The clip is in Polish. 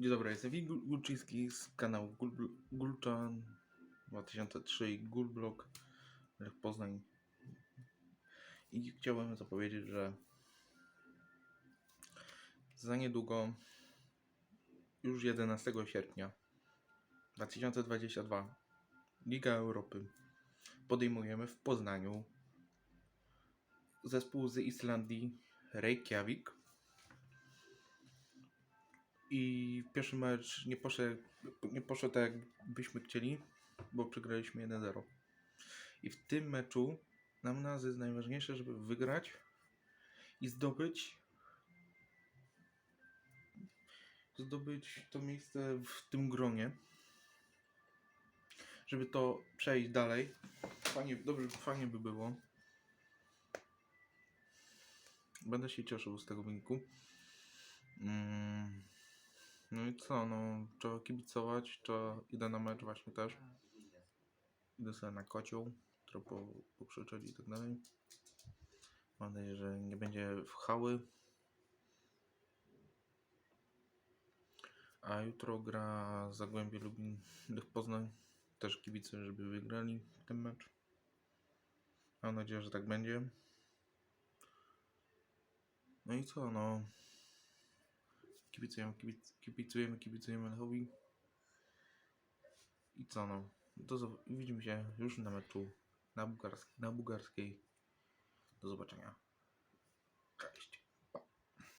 Dzień dobry, jestem Wik Gulczyński z kanału Gul- Gulczan 2003 i Gulblog Poznań. I chciałbym zapowiedzieć, że za niedługo, już 11 sierpnia 2022, Liga Europy podejmujemy w Poznaniu zespół z Islandii Reykjavik. I pierwszy mecz nie poszedł, nie poszedł tak, jakbyśmy chcieli, bo przegraliśmy 1-0. I w tym meczu nam nas jest najważniejsze, żeby wygrać i zdobyć zdobyć to miejsce w tym gronie. Żeby to przejść dalej. Fajnie, dobrze, fajnie by było. Będę się cieszył z tego wyniku. Mm. No i co, no, trzeba kibicować, trzeba, idę na mecz właśnie też. Idę sobie na kocioł, trochę po, pokrzyczeć i tak dalej. Mam nadzieję, że nie będzie w hały. A jutro gra Zagłębie Lubin Lech Poznań. Też kibicuję, żeby wygrali ten mecz. Mam nadzieję, że tak będzie. No i co, no. Kibicujemy, kibic, kibicujemy, kibicujemy Lechowi. I co, no. Do, zob- widzimy się już na meczu na, Bułgars- na bułgarskiej. Do zobaczenia. Cześć.